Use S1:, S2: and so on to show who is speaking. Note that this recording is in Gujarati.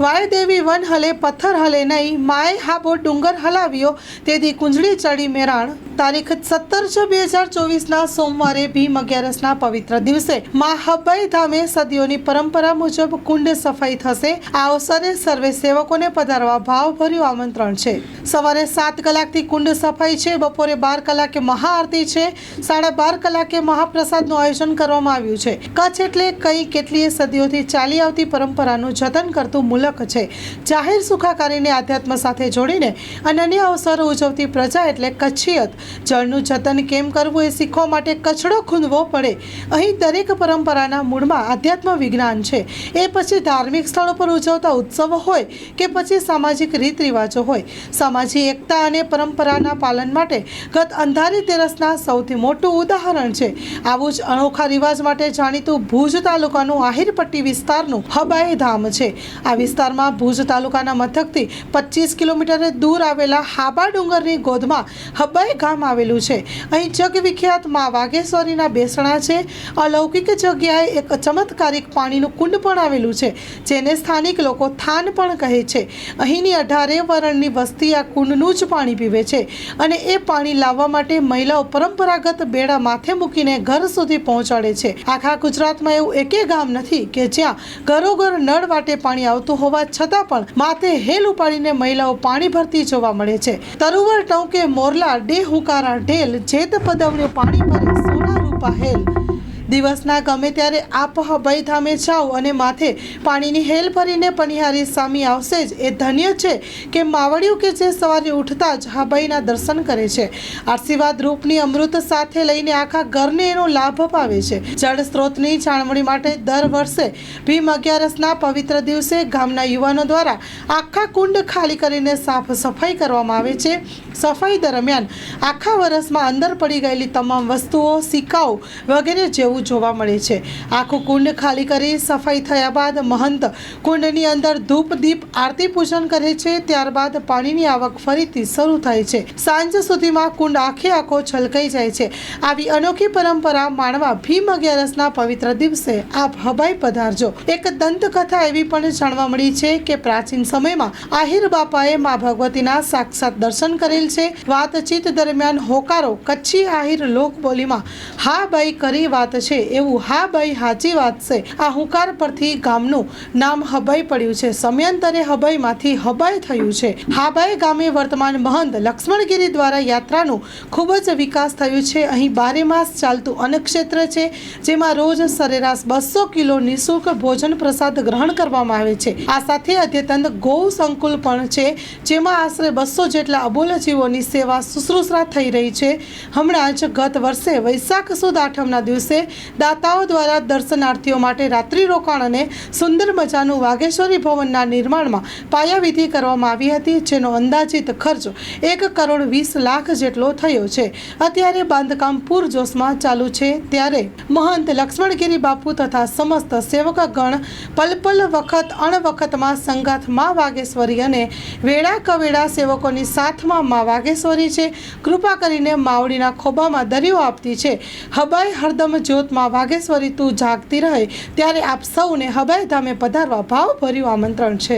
S1: વાયદેવી વન હલે, પથ્થર હલે નહીં, માએ હાબો ડુંગર હલાવ્યો. તેથી કુંજળી ચડી મેરાણ. તારીખ સત્તર છ બે હજાર ચોવીસના સોમવારે ભીમ અગિયારસના પવિત્ર દિવસે. મા હબ્બાઈ ધામે સદીઓની પરંપરા મુજબ કુંડ સફાઈ થશે. આ અવસરે સર્વે સેવકોને પધારવા ભાવભર્યું આમંત્રણ છે. સવારે સાત કલાકથી કુંડ સફાઈ છે. બપોરે બાર કલાકે મહાઆરતી છે. સાડા બાર કલાકે મહાપ્રસાદનું આયોજન કરવામાં આવ્યું છે. કચ્છ એટલે કઈ કેટલીય સદીઓથી ચાલી આવતી પરંપરાનું જતન કરતું મુલક છે. જાહેર સુખાકારીને આધ્યાત્મ સાથે જોડીને અનન્ય અવસરો ઉજવતી પ્રજા એટલે કચ્છિયત. જળનું જતન કેમ કરવું એ શીખવા માટે કચડો ખૂંદવો પડે. અહીં દરેક પરંપરાના મૂળમાં આધ્યાત્મ વિજ્ઞાન છે. એ પછી ધાર્મિક સ્થળો પર ઉજવતા ઉત્સવો હોય કે પછી સામાજિક રીત રિવાજો હોય. સામાજિક એકતા અને પરંપરાના પાલન માટે ગત અંધારી તેરસના સૌથી મોટું ઉદાહરણ છે. આવું જ અનોખા રિવાજ માટે જાણીતું ભુજ તાલુકાનું આહિરપટ્ટી વિસ્તારનું હબાઈ ધામ છે. આ વિસ્તારમાં ભુજ તાલુકાના મથકથી પચીસ કિલોમીટર દૂર આવેલા હાબા ડુંગરની ગોદમાં હબાઈ ગામ આવેલું છે. અહીં જગવિખ્યાત મા વાઘેશ્વરીના બેસણા છે. અલૌકિક જગ્યાએ એક ચમત્કારિક પાણીનું કુંડ પણ આવેલું છે, જેને સ્થાનિક લોકો થાન પણ કહે છે. અહીંની અઢારે વરણની વસ્તી આ કુંડનું જ પાણી પીવે છે અને એ પાણી લાવવા માટે મહિલાઓ પરંપરાગત બેડા માથે મૂકીને ઘર સુધી પહોંચાડે છે. આખા ગુજરાતમાં એવું એકે ગામ નથી કે જ્યાં ઘરોઘર નળ વાટે પાણી આવતું હોવા છતાં પણ માથે હેલ ઉપાડીને મહિલાઓ પાણી ભરતી જોવા મળે છે. તરુવર ટંકે મોરલા ડે હુકારા ઢેલ જેત પદવને પાણી ભરે સોના રૂપા હેલ દિવસના ગમે ત્યારે આપ હબાઈ ધામે જાઓ અને માથે પાણીની હેલ ભરીને પનિહારી સામી આવશે જ. એ ધન્ય છે કે માવડિયું કે જે સવારે ઉઠતા જ હબાઈના દર્શન કરે છે. આશીર્વાદ રૂપની અમૃત સાથે લઈને આખા ઘરને એનો લાભ અપાવે છે. જળ સ્ત્રોતની જાળવણી માટે દર વર્ષે ભીમ અગિયારસના પવિત્ર દિવસે ગામના યુવાનો દ્વારા આખા કુંડ ખાલી કરીને સાફ સફાઈ કરવામાં આવે છે. સફાઈ દરમિયાન આખા વર્ષમાં અંદર પડી ગયેલી તમામ વસ્તુઓ, સિક્કાઓ વગેરે જેવું જોવા મળે છે. આખું કુંડ ખાલી કરી સફાઈ થયા બાદ મહંત કુંડની અંદર ધૂપ, દીપ, આરતી પૂજન કરે છે. ત્યારબાદ પાણીની આવક ફરીથી શરૂ થાય છે. સાંજ સુધીમાં કુંડ આખે આખો છલકાઈ જાય છે. આવી અનોખી પરંપરા માણવા ભીમ અગિયારસના પવિત્ર દિવસે આપ હબાઈ પધારજો. એક દંતકથા એવી પણ જાણવા મળી છે કે પ્રાચીન સમયમાં આહિર બાપાએ મા ભગવતીના સાક્ષાત દર્શન કરેલ છે. વાતચીત દરમિયાન હોકારો, કચ્છી આહિર લોકબોલીમાં હા બાઈ કરી વાત છે એવું હા ભાઈ હાચી વાત છે. આ હુંકાર પરથી ગામનું નામ હબાઈ પડ્યું છે. સમયાંતરે હબાઈમાંથી હબાઈ થયું છે. હાબાઈ ગામે વર્તમાન મહંત લક્ષ્મણગીરી દ્વારા યાત્રાનું ખૂબ જ વિકાસ થયું છે. અહીં બારે માસ ચાલતું અન્નક્ષેત્ર છે, જેમાં રોજ સરેરાશ બસો કિલો નિઃશુલ્ક ભોજન પ્રસાદ ગ્રહણ કરવામાં આવે છે. આ સાથે અદ્યતન ગૌ સંકુલ પણ છે, જેમાં આશરે બસો જેટલા અબોલ જીવોની સેવા શુશ્રુષા થઈ રહી છે. હમણાં જ ગત વર્ષે વૈશાખ સુદ આઠમના દિવસે દાતાઓ દ્વારા દર્શનાર્થીઓ માટે રાત્રિ રોકાણ અને સુંદર મજાનું વાઘેશ્વરી ભવનના નિર્માણમાં પાયાવિધિ કરવામાં આવી હતી, જેનો અંદાજિત ખર્ચ એક કરોડ વીસ લાખ જેટલો થયો છે. અત્યારે બાંધકામ પૂરજોશમાં ચાલુ છે. ત્યારે મહંત લક્ષ્મણગીરી બાપુ તથા સમસ્ત સેવકગણ પલપલ પલ વખત અણવખતમાં સંગાથ મા વાઘેશ્વરી અને વેળા કવેળા સેવકોની સાથમાં મા વાઘેશ્વરી છે. કૃપા કરીને માવડીના ખોબામાં દરિયો આપતી છે. હબાઈ હરદમ જ્યોતમાં વાઘેશ્વરી તું જાગતી રહે ત્યારે આપ સૌને હબાઈ ધામે પધારવા ભાવભર્યું આમંત્રણ છે.